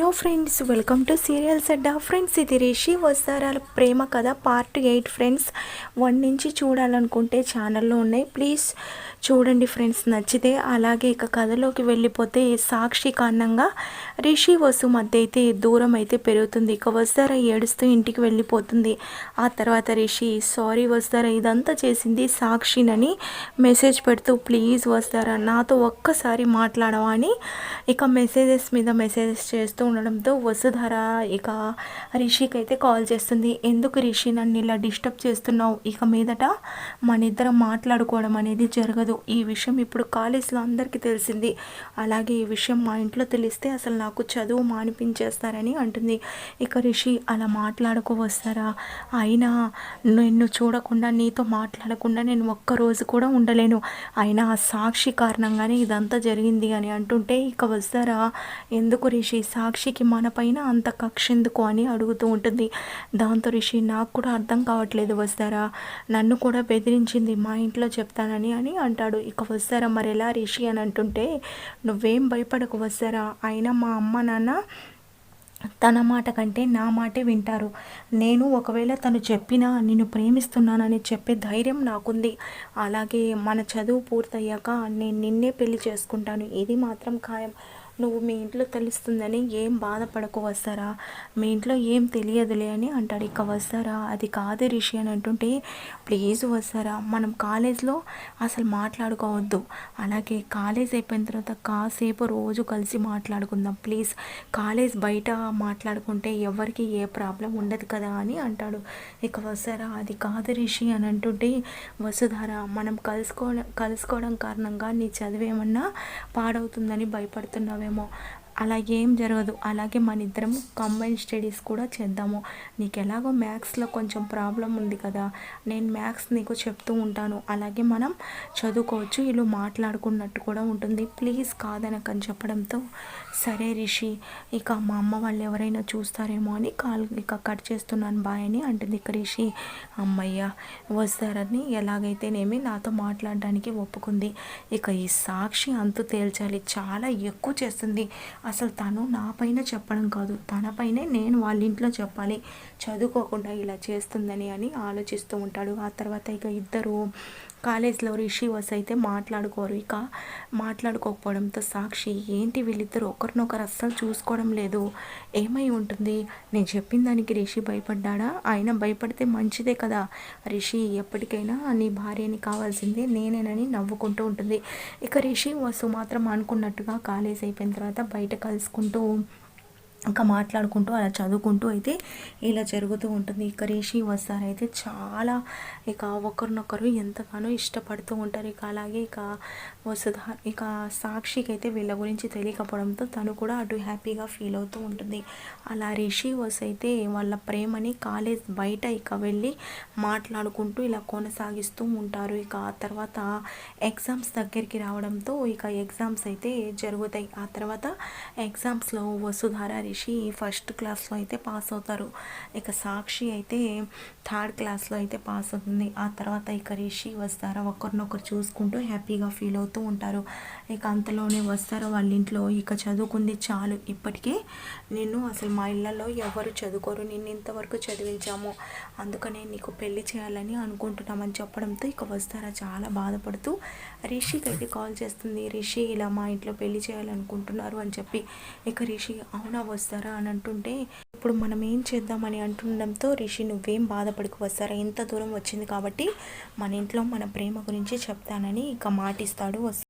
Hello friends welcome to serials Adda friends ఇది రిషి వస్తారాల ప్రేమ కథ part eight friends one నుంచి చూడాలనుకుంటే ఛానల్లో ఉన్నాయి. ప్లీజ్ చూడండి ఫ్రెండ్స్ నచ్చితే అలాగే ఇక కథలోకి వెళ్ళిపోతే సాక్షి కారణంగా రిషి వసు మధ్య అయితే దూరం అయితే పెరుగుతుంది. ఇక వస్తారా ఏడుస్తూ ఇంటికి వెళ్ళిపోతుంది. ఆ తర్వాత రిషి సారీ వస్తారా? ఇదంతా చేసింది సాక్షినని మెసేజ్ పెడుతూ ప్లీజ్ వస్తారా? నాతో ఒక్కసారి మాట్లాడవా? అని ఇక మెసేజెస్ మీద మెసేజెస్ చేస్తూ ఉండడంతో వసుధర ఇక రిషికి అయితే కాల్ చేస్తుంది. ఎందుకు రిషి నన్ను ఇలా డిస్టర్బ్ చేస్తున్నావు? ఇక మీదట మన ఇద్దరం మాట్లాడుకోవడం అనేది జరగదు. ఈ విషయం ఇప్పుడు కాలేజీలో అందరికీ తెలిసింది. అలాగే ఈ విషయం మా ఇంట్లో తెలిస్తే అసలు నాకు చదువు మానిపించేస్తారని అంటుంది. ఇక రిషి అలా మాట్లాడుకో వస్తారా అయినా నిన్ను చూడకుండా నీతో మాట్లాడకుండా నేను ఒక్క రోజు కూడా ఉండలేను. అయినా ఆ సాక్షి కారణంగానే ఇదంతా జరిగింది అని అంటుంటే ఇక వస్తారా ఎందుకు రిషి? సాక్షి మన పైన అంత కక్ష ఎందుకు అని అడుగుతూ ఉంటుంది. దాంతో రిషి నాకు కూడా అర్థం కావట్లేదు వస్తారా? నన్ను కూడా బెదిరించింది మా ఇంట్లో చెప్తానని అని అంటాడు. ఇక వస్తారా మరి ఎలా రిషి? అని అంటుంటే నువ్వేం భయపడకు వస్తారా? అయినా మా అమ్మ నాన్న తన మాట కంటే నా మాటే వింటారు. నేను ఒకవేళ తను చెప్పినా నిన్ను ప్రేమిస్తున్నానని చెప్పే ధైర్యం నాకుంది. అలాగే మన చదువు పూర్తయ్యాక నేను నిన్నే పెళ్ళి చేసుకుంటాను. ఇది మాత్రం ఖాయం. నువ్వు మీ ఇంట్లో తెలుస్తుందని ఏం బాధపడకు వస్తారా? మీ ఇంట్లో ఏం తెలియదులే అని అంటాడు. ఇక వస్తారా? అది కాదు రిషి అని అంటుంటే ప్లీజ్ వస్తారా? మనం కాలేజ్లో అసలు మాట్లాడుకోవద్దు. అలాగే కాలేజ్ అయిపోయిన తర్వాత కాసేపు రోజు కలిసి మాట్లాడుకుందాం. ప్లీజ్ కాలేజ్ బయట మాట్లాడుకుంటే ఎవరికి ఏ ప్రాబ్లం ఉండదు కదా? అని అంటాడు. ఇక వస్తారా? అది కాదు రిషి అని అంటుంటే వసుధార మనం కలుసుకోవడం కలుసుకోవడం కారణంగా నీ చదివేమన్నా పాడవుతుందని భయపడుతున్నావే れも అలాగే ఏం జరగదు. అలాగే మన ఇద్దరం కంబైన్ స్టడీస్ కూడా చేద్దాము. నీకు ఎలాగో మ్యాథ్స్లో కొంచెం ప్రాబ్లం ఉంది కదా. నేను మ్యాథ్స్ నీకు చెప్తూ ఉంటాను. అలాగే మనం చదువుకోవచ్చు. వీళ్ళు మాట్లాడుకున్నట్టు కూడా ఉంటుంది. ప్లీజ్ కాదనకని చెప్పడంతో సరే రిషి ఇక మా అమ్మ వాళ్ళు ఎవరైనా చూస్తారేమో అని కాల్ ఇక కట్ చేస్తున్నాను. బాయ్ అని అంటుంది ఇక రిషి. అమ్మయ్య వస్తారని ఎలాగైతేనేమి నాతో మాట్లాడడానికి ఒప్పుకుంది. ఇక ఈ సాక్షి అంతు తేల్చాలి. చాలా ఎక్కువ చేస్తుంది. అసలు తను నా పైన చెప్పడం కాదు. తన పైనే నేను వాళ్ళ ఇంట్లో చెప్పాలి. చదువుకోకుండా ఇలా చేస్తుందని అని ఆలోచిస్తూ ఉంటాడు. ఆ తర్వాత ఇక ఇద్దరు కాలేజ్లో రిషి వస్ అయితే మాట్లాడుకోరు. ఇక మాట్లాడుకోకపోవడంతో సాక్షి ఏంటి వీళ్ళిద్దరు ఒకరినొకరు అస్సలు చూసుకోవడం లేదు. ఏమై ఉంటుంది? నేను చెప్పిన దానికి రిషి భయపడ్డా ఆయన భయపడితే మంచిదే కదా. రిషి ఎప్పటికైనా నీ భార్యని కావాల్సిందే నేనేనని నవ్వుకుంటూ ఉంటుంది. ఇక రిషి వసు మాత్రం అనుకున్నట్టుగా కాలేజ్ అయిపోయిన తర్వాత బయట కలుసుకుంటూ ఇంకా మాట్లాడుకుంటూ అలా చదువుకుంటూ అయితే ఇలా జరుగుతూ ఉంటుంది. ఇక రేషి వస్తారు. అయితే చాలా ఇక ఒకరినొకరు ఎంతగానో ఇష్టపడుతూ ఉంటారు. ఇక అలాగే ఇక వసుధ ఇక సాక్షికి అయితే వీళ్ళ గురించి తెలియకపోవడంతో తను కూడా అటు హ్యాపీగా ఫీల్ అవుతూ ఉంటుంది. అలా రిషి వస్ అయితే వాళ్ళ ప్రేమని కాలేజ్ బయట ఇక వెళ్ళి మాట్లాడుకుంటూ ఇలా కొనసాగిస్తూ ఉంటారు. ఇక ఆ తర్వాత ఎగ్జామ్స్ దగ్గరికి రావడంతో ఇక ఎగ్జామ్స్ అయితే జరుగుతాయి. ఆ తర్వాత ఎగ్జామ్స్లో వసుధార రిషి ఫస్ట్ క్లాస్లో అయితే పాస్ అవుతారు. ఇక సాక్షి అయితే థర్డ్ క్లాస్లో అయితే పాస్ అవుతుంది. ఆ తర్వాత ఇక రిషి వస్తారా ఒకరినొకరు చూసుకుంటూ హ్యాపీగా ఫీల్ అవుతూ ఉంటారు. ఇక అంతలోనే వస్తారో వాళ్ళ ఇంట్లో ఇక చదువుకుంది చాలు. ఇప్పటికే నేను అసలు మా ఇళ్ళలో ఎవరు చదువుకోరు. నిన్ను ఇంతవరకు చదివించాము. అందుకనే నీకు పెళ్ళి చేయాలని అనుకుంటున్నామని చెప్పడంతో ఇక వస్తారా చాలా బాధపడుతూ రిషికి అయితే కాల్ చేస్తుంది. రిషి ఇలా మా ఇంట్లో పెళ్ళి చేయాలనుకుంటున్నారు అని చెప్పి. ఇక రిషి అవునా వస్తారా అని అంటుంటే ఇప్పుడు మనం ఏం చేద్దామని అంటుండడంతో రిషి నువ్వేం బాధపడికి వస్తారా ఇంత దూరం వచ్చింది కాబట్టి మన ఇంట్లో మన ప్రేమ గురించి చెప్తానని ఇక మాటిస్తాడు వస్తా